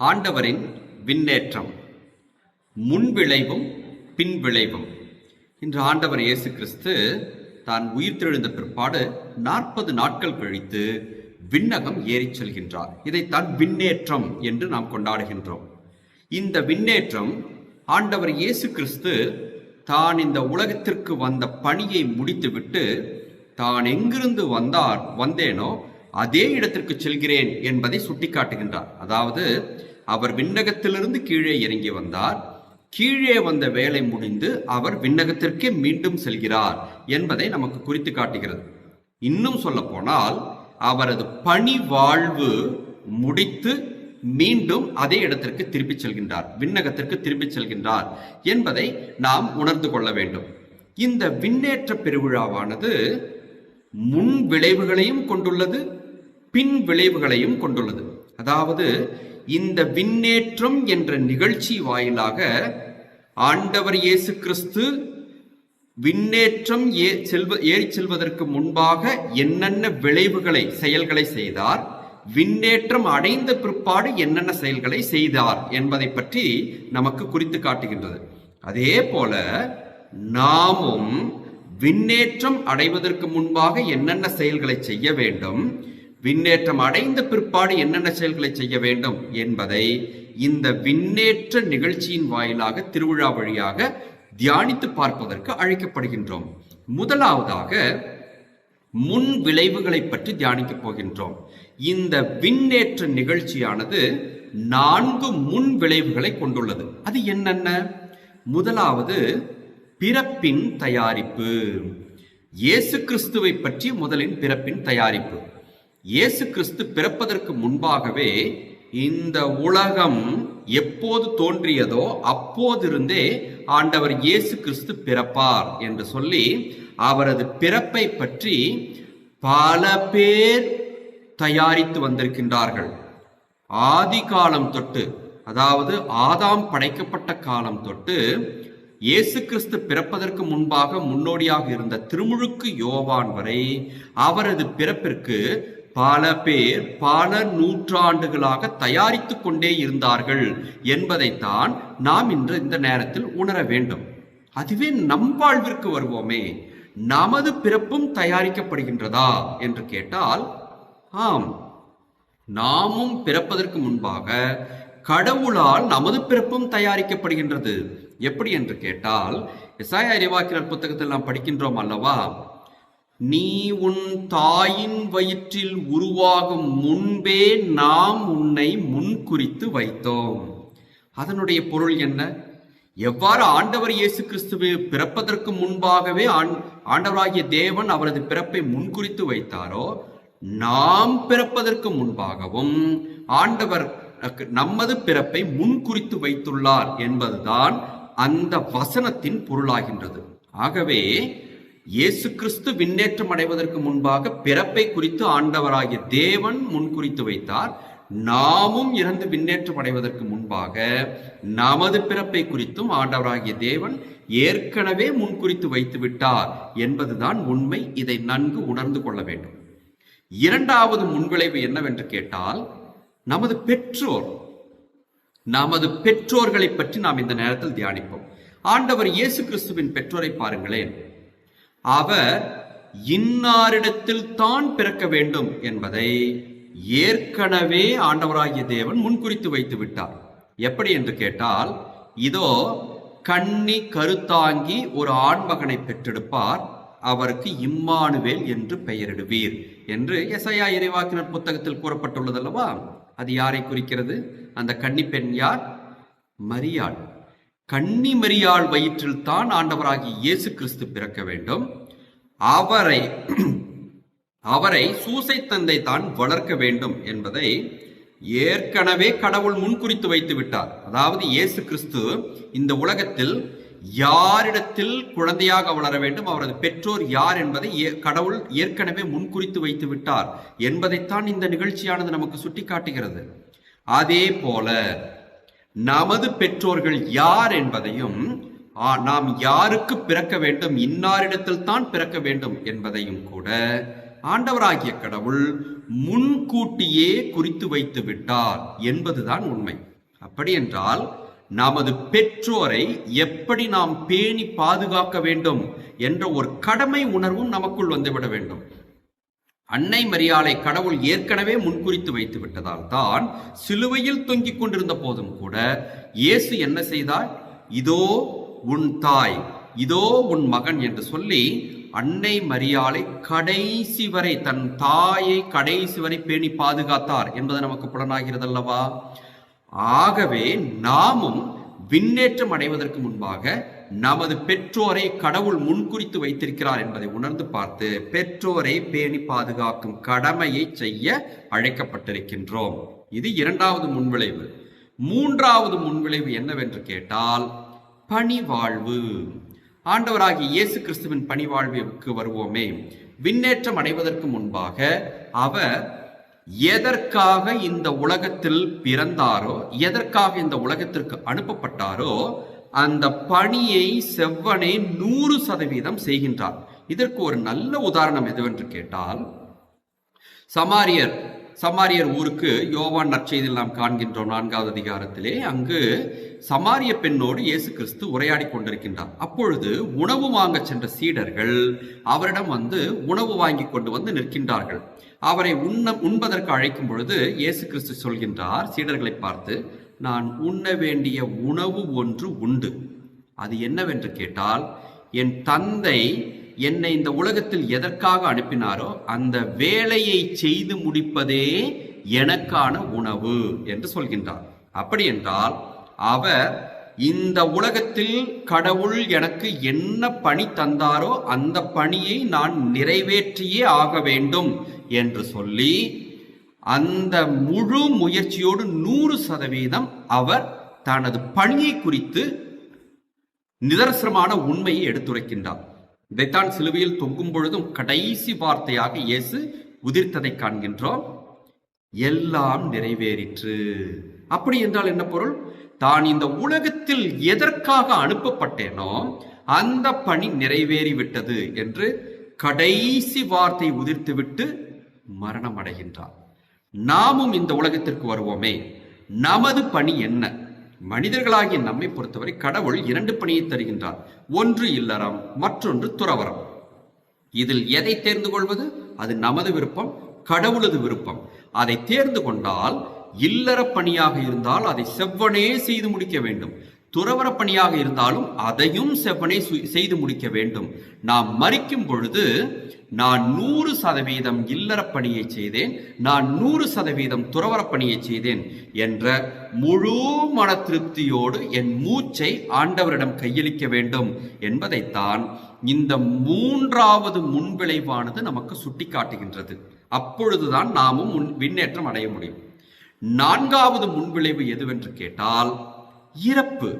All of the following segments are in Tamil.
ஆண்டவரின் விண்ணேற்றம். முன்விளைவும் பின்விளைவும் இன்று ஆண்டவர் இயேசு கிறிஸ்து தான் உயிர்த்தெழுந்த பிற்பாடு நாற்பது நாட்கள் கழித்து விண்ணகம் ஏறிச் செல்கின்றார். இதைத்தான் விண்ணேற்றம் என்று நாம் கொண்டாடுகின்றோம். இந்த விண்ணேற்றம் ஆண்டவர் இயேசு கிறிஸ்து தான் இந்த உலகத்திற்கு வந்த பணியை முடித்துவிட்டு தான் எங்கிருந்து வந்தார் வந்தேனோ அதே இடத்திற்கு செல்கிறேன் என்பதை சுட்டிக்காட்டுகின்றார். அதாவது அவர் விண்ணகத்திலிருந்து கீழே இறங்கி வந்தார். கீழே வந்த வேலை முடிந்து அவர் விண்ணகத்திற்கே மீண்டும் செல்கிறார் என்பதை நமக்கு குறித்து காட்டுகிறது. இன்னும் சொல்ல போனால் அவரது பணி வாழ்வு முடித்து மீண்டும் அதே இடத்திற்கு திருப்பிச் செல்கின்றார் விண்ணகத்திற்கு திருப்பிச் செல்கின்றார் என்பதை நாம் உணர்ந்து கொள்ள வேண்டும். இந்த விண்ணேற்ற பெருவிழாவானது முன் விளைவுகளையும் கொண்டுள்ளது பின் விளைவுகளையும் கொண்டுள்ளது. அதாவது இந்த விண்ணேற்றம் என்ற நிகழ்ச்சி வாயிலாக ஆண்டவர் இயேசு கிறிஸ்து விண்ணேற்றம் ஏ செல்வ ஏறி செல்வதற்கு முன்பாக என்னென்ன விளைவுகளை செயல்களை செய்தார் விண்ணேற்றம் அடைந்த பிற்பாடு என்னென்ன செயல்களை செய்தார் என்பதை பற்றி நமக்கு குறித்து காட்டுகின்றது. அதே போல நாமும் விண்ணேற்றம் அடைவதற்கு முன்பாக என்னென்ன செயல்களை செய்ய வேண்டும் விண்ணேற்றம் அடைந்த பிற்பாடு என்னென்ன செயல்களை செய்ய வேண்டும் என்பதை இந்த விண்ணேற்ற நிகழ்ச்சியின் வாயிலாக திருவிழா வழியாக தியானித்து பார்ப்பதற்கு அழைக்கப்படுகின்றோம். முதலாவதாக முன் விளைவுகளை பற்றி தியானிக்கப் போகின்றோம். இந்த விண்ணேற்ற நிகழ்ச்சியானது நான்கு முன் விளைவுகளை கொண்டுள்ளது. அது என்னென்ன? முதலாவது பிறப்பின் தயாரிப்பு. இயேசு கிறிஸ்துவை பற்றி முதலின் பிறப்பின் தயாரிப்பு. இயேசு கிறிஸ்து பிறப்பதற்கு முன்பாகவே இந்த உலகம் எப்போது தோன்றியதோ அப்போதிருந்தே ஆண்டவர் இயேசு கிறிஸ்து பிறப்பார் என்று சொல்லி அவரது பிறப்பை பற்றி பல பேர் தயாரித்து வந்திருக்கின்றார்கள். ஆதி காலம் தொட்டு அதாவது ஆதாம் படைக்கப்பட்ட காலம் தொட்டு இயேசு கிறிஸ்து பிறப்பதற்கு முன்பாக முன்னோடியாக இருந்த திருமுழுக்கு யோவான் வரை அவரது பிறப்பிற்கு பல பேர் பல நூற்றாண்டுகளாக தயாரித்து கொண்டே இருந்தார்கள் என்பதைத்தான் நாம் இன்று இந்த நேரத்தில் உணர வேண்டும். அதுவே நம் வாழ்விற்கு வருவோமே. நமது பிறப்பும் தயாரிக்கப்படுகின்றதா என்று கேட்டால் ஆம். நாமும் பிறப்பதற்கு முன்பாக கடவுளால் நமது பிறப்பும் தயாரிக்கப்படுகின்றது. எப்படி என்று கேட்டால் இசாய அறிவாக்கினர் புத்தகத்தில் நாம் படிக்கின்றோம் அல்லவா? நீ உன் தாயின் வயிற்றில் உருவாகும் முன்பே நாம் உன்னை முன்குறித்து வைத்தோம். அதனுடைய பொருள் என்ன? எவ்வாறு ஆண்டவர் இயேசு கிறிஸ்துவை பிறப்பதற்கு முன்பாகவே ஆண்டவராகிய தேவன் அவரது பிறப்பை முன்குறித்து வைத்தாரோ நாம் பிறப்பதற்கு முன்பாகவும் ஆண்டவர் நமது பிறப்பை முன்குறித்து வைத்துள்ளார் என்பதுதான் அந்த வசனத்தின் பொருளாகின்றது. ஆகவே இயேசு கிறிஸ்து விண்ணேற்றம் அடைவதற்கு முன்பாக பிறப்பை குறித்து ஆண்டவராகிய தேவன் முன்குறித்து வைத்தார். நாமும் இறந்து விண்ணேற்றம் அடைவதற்கு முன்பாக நமது பிறப்பை குறித்தும் ஆண்டவராகிய தேவன் ஏற்கனவே முன்குறித்து வைத்து விட்டார் என்பதுதான் உண்மை. இதை நன்கு உணர்ந்து கொள்ள வேண்டும். இரண்டாவது முன்விளைவு என்னவென்று கேட்டால் நமது பெற்றோர் நமது பெற்றோர்களை பற்றி நாம் இந்த நேரத்தில் தியானிப்போம். ஆண்டவர் இயேசு கிறிஸ்துவின் பெற்றோரை பாருங்களேன். அவர் இன்னாரிடத்தில் தான் பிறக்க வேண்டும் என்பதை ஏற்கனவே ஆண்டவராகிய தேவன் முன்குறித்து வைத்து விட்டார். எப்படி என்று கேட்டால் இதோ கண்ணி கருத்தாங்கி ஒரு ஆண்மகனை பெற்றெடுப்பார் அவருக்கு இம்மானுவேல் என்று பெயரிடுவீர் என்று எசையா இறைவாக்கினர் புத்தகத்தில் கூறப்பட்டுள்ளதல்லவா? அது யாரை குறிக்கிறது? அந்த கன்னி பெண் யார்? மரியாள். கன்னிமரியாள் வயிற்றில் தான் ஆண்டவராகி இயேசு கிறிஸ்து பிறக்க வேண்டும். அவரை அவரை சூசை தந்தை தான் வளர்க்க வேண்டும் என்பதை ஏற்கனவே கடவுள் முன்குறித்து வைத்து விட்டார். அதாவது இயேசு கிறிஸ்து இந்த உலகத்தில் யாரிடத்தில் குழந்தையாக வளர வேண்டும் அவரது பெற்றோர் யார் என்பதை கடவுள் ஏற்கனவே முன்குறித்து வைத்து விட்டார் என்பதைத்தான் இந்த நிகழ்ச்சியானது நமக்கு சுட்டி காட்டுகிறது அதே போல நமது பெற்றோர்கள் யார் என்பதையும் நாம் யாருக்கு பிறக்க வேண்டும் இன்னாரிடத்தில் தான் பிறக்க வேண்டும் என்பதையும் கூட ஆண்டவராகிய கடவுள் முன்கூட்டியே குறித்து வைத்து விட்டார் என்பதுதான் உண்மை. அப்படி என்றால் நமது பெற்றோரை எப்படி நாம் பேணி பாதுகாக்க வேண்டும் என்ற ஒரு கடமை உணர்வும் நமக்குள் வந்துவிட வேண்டும். அன்னை மரியாளை கடவுள் ஏற்கனவே முன்குறித்து வைத்து விட்டதால் தான் சிலுவையில் தொங்கிக் கொண்டிருந்த போதும் கூட இயேசு என்ன செய்தார்? இதோ உன் தாய் இதோ உன் மகன் என்று சொல்லி அன்னை மரியாளை கடைசி வரை தன் தாயை கடைசி வரை பேணி பாதுகாத்தார் என்பது நமக்கு புலனாகிறது அல்லவா ஆகவே நாமும் விண்ணேற்றம் அடைவதற்கு முன்பாக நமது பெற்றோரை கடவுள் முன்குறித்து வைத்திருக்கிறார் என்பதை உணர்ந்து பார்த்து பெற்றோரை பேணி பாதுகாக்கும் கடமையை செய்ய அழைக்கப்பட்டிருக்கின்றோம். இது இரண்டாவது முன்விளைவு. மூன்றாவது முன்விளைவு என்னவென்று கேட்டால் பணிவாழ்வு. ஆண்டவராகிய இயேசு கிறிஸ்துவின் பணிவாழ்வுக்கு வருவோமே. விண்ணேற்றம் அடைவதற்கு முன்பாக அவர் எதற்காக இந்த உலகத்தில் பிறந்தாரோ எதற்காக இந்த உலகத்திற்கு அனுப்பப்பட்டாரோ அந்த பணியை செவ்வனே நூறு சதவீதம் செய்கின்றார் இதற்கு ஒரு நல்ல உதாரணம் எதுவென்று கேட்டால் சமாரியர் சமாரியர் ஊருக்கு யோவான் நற்செய்தியில் நாம் காண்கின்றோம் நான்காவது அதிகாரத்திலே அங்கு சமாரிய பெண்ணோடு இயேசு கிறிஸ்து உரையாடி கொண்டிருக்கின்றார். அப்பொழுது உணவு வாங்க சென்ற சீடர்கள் அவரிடம் வந்து உணவு வாங்கி கொண்டு வந்து நிற்கின்றார்கள். அவரை உண்ண உண்பதற்கு அழைக்கும் பொழுது இயேசு கிறிஸ்து சொல்கின்றார் சீடர்களை பார்த்து நான் உண்ண வேண்டிய உணவு ஒன்று உண்டு. அது என்னவென்று கேட்டால் என் தந்தை என்னை இந்த உலகத்தில் எதற்காக அனுப்பினாரோ அந்த வேலையை செய்து முடிப்பதே எனக்கான உணவு என்று சொல்கின்றார். அப்படி என்றால் அவர் இந்த உலகத்தில் கடவுள் எனக்கு என்ன பணி தந்தாரோ அந்த பணியை நான் நிறைவேற்றியே ஆக வேண்டும் என்று சொல்லி அந்த முழு முயற்சியோடு நூறு சதவீதம் அவர் தனது பணியை குறித்து நிதர்சனமான உண்மையை எடுத்துரைக்கின்றார். இதைத்தான் சிலுவையில் தொங்கும் பொழுதும் கடைசி வார்த்தையாக இயேசு உதிர்த்ததை காண்கின்றோம். எல்லாம் நிறைவேறிற்று. அப்படி என்றால் என்ன பொருள்? தான் இந்த உலகத்தில் எதற்காக அனுப்பப்பட்டேனோ அந்த பணி நிறைவேறிவிட்டது என்று கடைசி வார்த்தை உதிர்த்துவிட்டு மரணம் அடைகின்றார் நாமும் இந்த உலகத்திற்கு வருவோமே. நமது பணி என்ன? மனிதர்களாகிய நம்மை பொறுத்தவரை கடவுள் இரண்டு பணியை தருகின்றார். ஒன்று இல்லறம் மற்றொன்று துறவரம் இதில் எதை தேர்ந்து கொள்வது? அது நமது விருப்பம் கடவுளது விருப்பம். அதை தேர்ந்து கொண்டால் இல்லற பணியாக இருந்தால் அதை செவ்வனே செய்து முடிக்க வேண்டும். துறவர பணியாக இருந்தாலும் அதையும் செவ்வனே சு- செய்து முடிக்க வேண்டும். நாம் மறிக்கும் பொழுது நான் நூறு சதவீதம் இல்லற பணியை செய்தேன் நான் நூறு சதவீதம் துறவர பணியை செய்தேன் என்ற முழு மன திருப்தியோடு என் மூச்சை ஆண்டவரிடம் கையளிக்க வேண்டும் என்பதைத்தான் இந்த மூன்றாவது முன்விளைவானது நமக்கு சுட்டிக்காட்டுகின்றது. அப்பொழுதுதான் நாமும் முன் விண்ணேற்றம் அடைய முடியும். நான்காவது முன்விளைவு எதுவென்று கேட்டால் இறப்பு.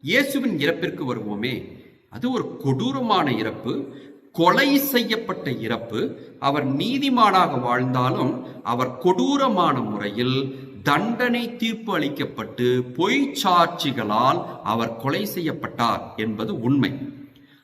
இயேசுவின் இறப்பிற்கு வருவோமே. அது ஒரு கொடூரமான இறப்பு. கொலை செய்யப்பட்ட இறப்பு. அவர் நீதிமானாக வாழ்ந்தாலும் அவர் கொடூரமான முறையில் தண்டனை தீர்ப்பு அளிக்கப்பட்டு பொய் சாட்சிகளால் அவர் கொலை செய்யப்பட்டார் என்பது உண்மை.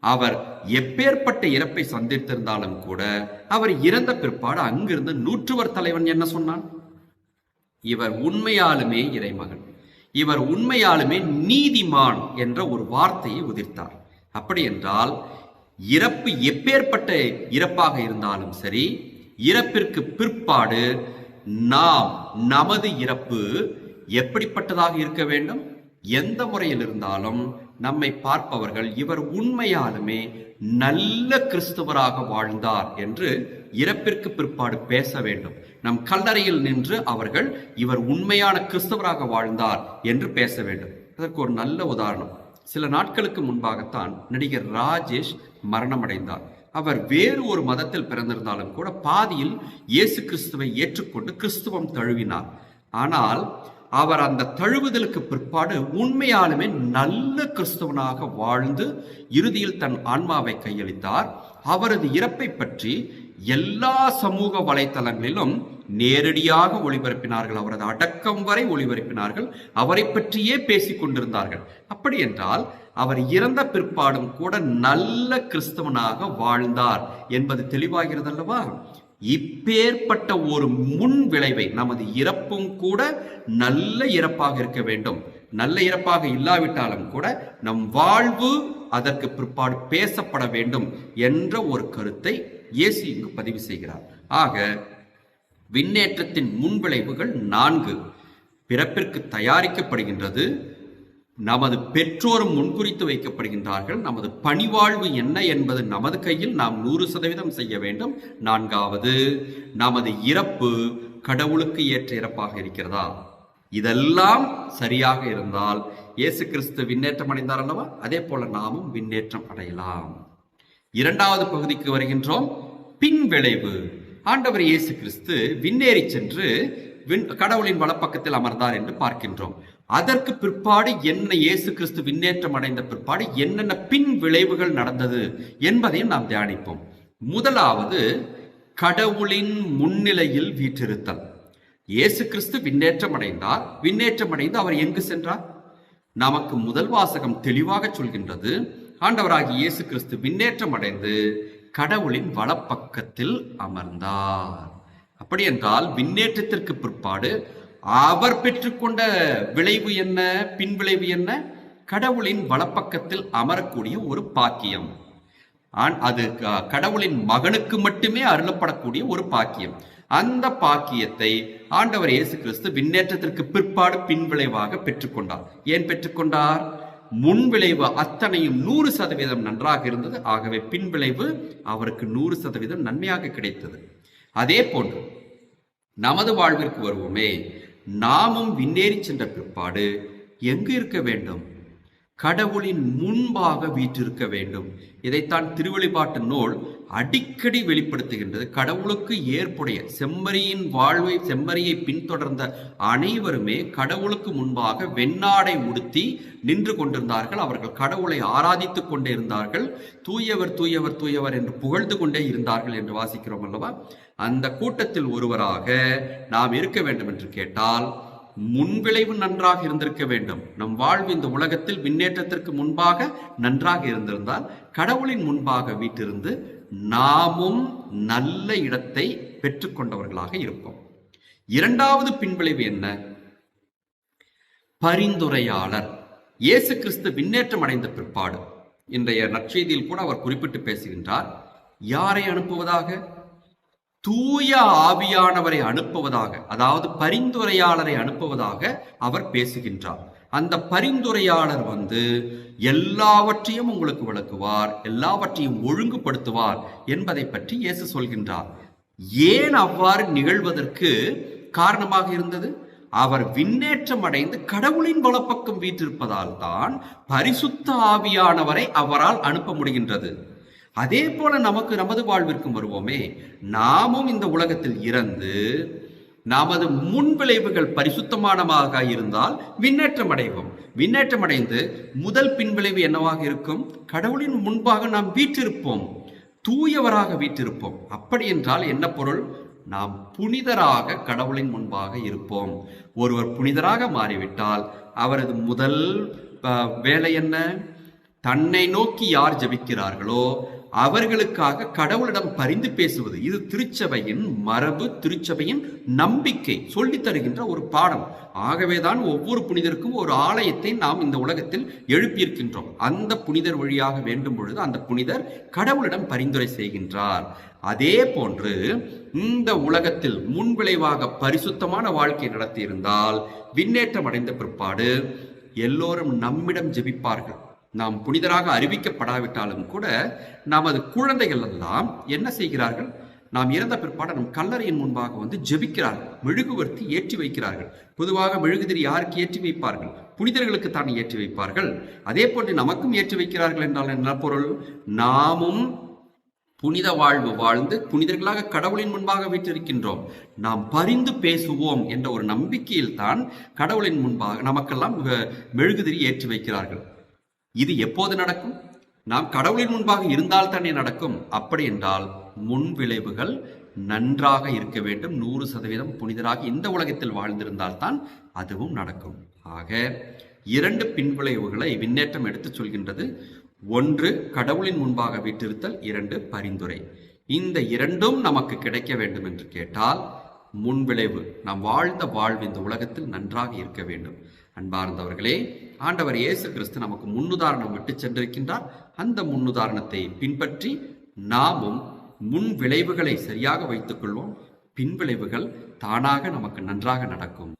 அவர் எப்பேற்பட்ட இறப்பை சந்தித்திருந்தாலும் கூட அவர் இறந்த பிற்பாடு அங்கிருந்த நூற்றுவர் தலைவன் என்ன சொன்னான்? இவர் உண்மையாலுமே இறைமகன். இவர் உண்மையாலுமே நீதிமான் என்ற ஒரு வார்த்தையை உதிர்த்தார். அப்படி என்றால் இறப்பு எப்பேற்பட்ட இறப்பாக இருந்தாலும் சரி இறப்பிற்கு பிற்பாடு நாம் நமது இறப்பு எப்படிப்பட்டதாக இருக்க வேண்டும்? எந்த முறையில் இருந்தாலும் நம்மை பார்ப்பவர்கள் இவர் உண்மையாலுமே நல்ல கிறிஸ்தவராக வாழ்ந்தார் என்று இறப்பிற்கு பிற்பாடு பேச வேண்டும். நம் கல்லறையில் நின்று அவர்கள் இவர் உண்மையான கிறிஸ்தவராக வாழ்ந்தார் என்று பேச வேண்டும். அதற்கு ஒரு நல்ல உதாரணம். சில நாட்களுக்கு முன்பாகத்தான் நடிகர் ராஜேஷ் மரணமடைந்தார். அவர் வேறு ஒரு மதத்தில் பிறந்திருந்தாலும் கூட பாதியில் இயேசு கிறிஸ்துவை ஏற்றுக்கொண்டு கிறிஸ்துவம் தழுவினார். ஆனால் அவர் அந்த தழுவுதலுக்கு பிற்பாடு உண்மையாலுமே நல்ல கிறிஸ்தவனாக வாழ்ந்து இறுதியில் தன் ஆன்மாவை கையளித்தார். அவரது இறப்பை பற்றி எல்லா சமூக வலைத்தளங்களிலும் நேரடியாக ஒளிபரப்பினார்கள் அவரது அடக்கம் வரை ஒளிபரப்பினார்கள் அவரை பற்றியே பேசிக் கொண்டிருந்தார்கள். அப்படி என்றால் அவர் இறந்த பிற்பாடும் கூட நல்ல கிறிஸ்தவனாக வாழ்ந்தார் என்பது தெளிவாகிறது அல்லவா இப்பேற்பட்ட ஒரு முன் விளைவை நமது இறப்பும் கூட நல்ல இறப்பாக இருக்க வேண்டும். நல்ல இறப்பாக இல்லாவிட்டாலும் கூட நம் வாழ்வு அதற்கு பிற்பாடு பேசப்பட வேண்டும் என்ற ஒரு கருத்தை இயேசு இங்கு பதிவு செய்கிறார். ஆக விண்ணேற்றத்தின் முன்விளைவுகள் நான்கு. பிறப்பிற்கு தயாரிக்கப்படுகின்றது நமது பெற்றோரும் முன்குறித்து வைக்கப்படுகின்றார்கள் நமது பணிவாழ்வு என்ன என்பது நமது கையில் நாம் நூறு சதவீதம் செய்ய வேண்டும். நான்காவது நமது இறப்பு கடவுளுக்கு ஏற்ற இறப்பாக இருக்கிறதா? இதெல்லாம் சரியாக இருந்தால் இயேசு கிறிஸ்து விண்ணேற்றம் அடைந்தார் அல்லவா? அதே போல நாமும் விண்ணேற்றம் அடையலாம். இரண்டாவது பகுதிக்கு வருகின்றோம். பின் விளைவு. ஆண்டவர் இயேசு கிறிஸ்து விண்ணேறி சென்று விண்- கடவுளின் வலப்பக்கத்தில் அமர்ந்தார் என்று பார்க்கின்றோம். அதற்கு பிற்பாடு என்ன இயேசு கிறிஸ்து விண்ணேற்றம் அடைந்த பிற்பாடு என்னென்ன பின் விளைவுகள் நடந்தது என்பதையும் நாம் தியானிப்போம். முதலாவது கடவுளின் முன்னிலையில் வீற்றிருத்தல். இயேசு கிறிஸ்து விண்ணேற்றம் அடைந்தார். விண்ணேற்றம் அடைந்து அவர் எங்கு சென்றார்? நமக்கு முதல் வாசகம் தெளிவாக சொல்கின்றது. ஆண்டவராகி இயேசு கிறிஸ்து விண்ணேற்றம் அடைந்து கடவுளின் வலப்பக்கத்தில் அமர்ந்தார். அப்படி என்றால் விண்ணேற்றத்திற்கு பிற்பாடு அவர் பெற்றுக்கொண்ட விளைவு என்ன? பின் விளைவு என்ன? கடவுளின் வலப்பக்கத்தில் அமரக்கூடிய ஒரு பாக்கியம். ஆன்- அது க- கடவுளின் மகனுக்கு மட்டுமே அருளப்படக்கூடிய ஒரு பாக்கியம். அந்த பாக்கியத்தை ஆண்டவர் இயேசு கிறிஸ்து விண்ணேற்றத்திற்கு பிற்பாடு பின்விளைவாக பெற்றுக்கொண்டார். ஏன் பெற்றுக்கொண்டார்? முன் விளைவு அத்தனையும் நூறு சதவீதம் நன்றாக இருந்தது. ஆகவே பின் விளைவு அவருக்கு நூறு சதவீதம் நன்மையாக கிடைத்தது. அதே போன்று நமது வாழ்விற்கு வருவோமே நாமும் விண்ணேறி சென்ற பிற்பாடு எங்கு இருக்க வேண்டும்? கடவுளின் முன்பாக வீற்றிருக்க வேண்டும். இதைத்தான் திருவெளிப்பாட்டு நூல் அடிக்கடி வெளிப்படுத்துகின்றது. கடவுளுக்கு ஏற்புடைய செம்மறியின் வாழ்வை செம்மறியை பின்தொடர்ந்த அனைவருமே கடவுளுக்கு முன்பாக வெண்ணாடை உடுத்தி நின்று கொண்டிருந்தார்கள். அவர்கள் கடவுளை ஆராதித்துக் கொண்டே இருந்தார்கள். தூயவர் தூயவர் தூயவர் என்று புகழ்ந்து கொண்டே இருந்தார்கள் என்று வாசிக்கிறோம் அல்லவா? அந்த கூட்டத்தில் ஒருவராக நாம் இருக்க வேண்டும் என்று கேட்டால் முன்விளைவு நன்றாக இருந்திருக்க வேண்டும். நம் வாழ்வு இந்த உலகத்தில் விண்ணேற்றத்திற்கு முன்பாக நன்றாக இருந்திருந்தால் கடவுளின் முன்பாக வீட்டிருந்து நாமும் நல்ல இடத்தை பெற்றுக்கொண்டவர்களாக இருப்போம். இரண்டாவது பின்விளைவு என்ன? பரிந்துரையாளர். இயேசு கிறிஸ்து விண்ணேற்றம் அடைந்த பிற்பாடு. இன்றைய நற்செய்தியில் கூட அவர் குறிப்பிட்டு பேசுகின்றார் யாரை அனுப்புவதாக? தூய ஆவியானவரை அனுப்புவதாக அதாவது பரிந்துரையாளரை அனுப்புவதாக அவர் பேசுகின்றார். அந்த பரிந்துரையாளர் வந்து எல்லாவற்றையும் உங்களுக்கு விளக்குவார் எல்லாவற்றையும் ஒழுங்குபடுத்துவார் என்பதை பற்றி இயேசு சொல்கின்றார். ஏன் அவ்வாறு நிகழ்வதற்கு காரணமாக இருந்தது? அவர் விண்ணேற்றம் அடைந்து கடவுளின் வலப்பக்கம் வீற்றிருப்பதால் தான் பரிசுத்த ஆவியானவரை அவரால் அனுப்ப முடிகின்றது. அதே போல நமக்கு நமது வாழ்விற்கும் வருவோமே நாமும் இந்த உலகத்தில் இறந்து நமது முன்விளைவுகள் பரிசுத்தமானமாக இருந்தால் விண்ணேற்றம் அடைவோம் விண்ணேற்றம் அடைந்து முதல் பின்விளைவு என்னவாக இருக்கும்? கடவுளின் முன்பாக நாம் வீற்றிருப்போம். தூயவராக வீற்றிருப்போம். அப்படி என்றால் என்ன பொருள்? நாம் புனிதராக கடவுளின் முன்பாக இருப்போம். ஒருவர் புனிதராக மாறிவிட்டால் அவரது முதல் வேலை என்ன? தன்னை நோக்கி யார் ஜபிக்கிறார்களோ அவர்களுக்காக கடவுளிடம் பரிந்து பேசுவது. இது திருச்சபையின் மரபு திருச்சபையின் நம்பிக்கை சொல்லித் தருகின்ற ஒரு பாடம். ஆகவேதான் ஒவ்வொரு புனிதருக்கும் ஒரு ஆலயத்தை நாம் இந்த உலகத்தில் எழுப்பியிருக்கின்றோம். அந்த புனிதர் வழியாக வேண்டும் பொழுது அந்த புனிதர் கடவுளிடம் பரிந்துரை செய்கின்றார். அதே போன்று இந்த உலகத்தில் முன்விளைவாக பரிசுத்தமான வாழ்க்கை நடத்தியிருந்தால் விண்ணேற்றம் அடைந்த பிற்பாடு எல்லோரும் நம்மிடம் ஜெபிப்பார்கள். நாம் புனிதராக அறிவிக்கப்படாவிட்டாலும் கூட நமது குழந்தைகள் எல்லாம் என்ன செய்கிறார்கள்? நாம் இறந்த பிற்பாடு நம் கல்லறையின் முன்பாக வந்து ஜெபிக்கிறார்கள் மெழுகுவர்த்தி ஏற்றி வைக்கிறார்கள். பொதுவாக மெழுகுதிரி யாருக்கு ஏற்றி வைப்பார்கள்? புனிதர்களுக்கு தான் ஏற்றி வைப்பார்கள். அதே போன்று நமக்கும் ஏற்றி வைக்கிறார்கள் என்றால் என்ன பொருள்? நாமும் புனித வாழ்வு வாழ்ந்து புனிதர்களாக கடவுளின் முன்பாக வீற்றிருக்கின்றோம். நாம் பரிந்து பேசுவோம் என்ற ஒரு நம்பிக்கையில் தான் கடவுளின் முன்பாக நமக்கெல்லாம் மெழுகுதிரி ஏற்றி வைக்கிறார்கள். இது எப்போது நடக்கும்? நாம் கடவுளின் முன்பாக இருந்தால் தானே நடக்கும். அப்படி என்றால் முன் விளைவுகள் நன்றாக இருக்க வேண்டும். நூறு சதவீதம் புனிதராக இந்த உலகத்தில் வாழ்ந்திருந்தால் தான் அதுவும் நடக்கும். ஆக இரண்டு பின்விளைவுகளை விண்ணேற்றம் எடுத்துச் சொல்கின்றது. ஒன்று கடவுளின் முன்பாக விட்டிருத்தல் இரண்டு பரிந்துரை. இந்த இரண்டும் நமக்கு கிடைக்க வேண்டும் என்று கேட்டால் முன்விளைவு நாம் வாழ்ந்த வாழ்வு இந்த உலகத்தில் நன்றாக இருக்க வேண்டும். அன்பார்ந்தவர்களே ஆண்டவர் இயேசு கிறிஸ்து நமக்கு முன்னுதாரணம் விட்டு சென்றிருக்கின்றார். அந்த முன்னுதாரணத்தை பின்பற்றி நாமும் முன் விளைவுகளை சரியாக வைத்துக் கொள்வோம். தானாக நமக்கு நன்றாக நடக்கும்.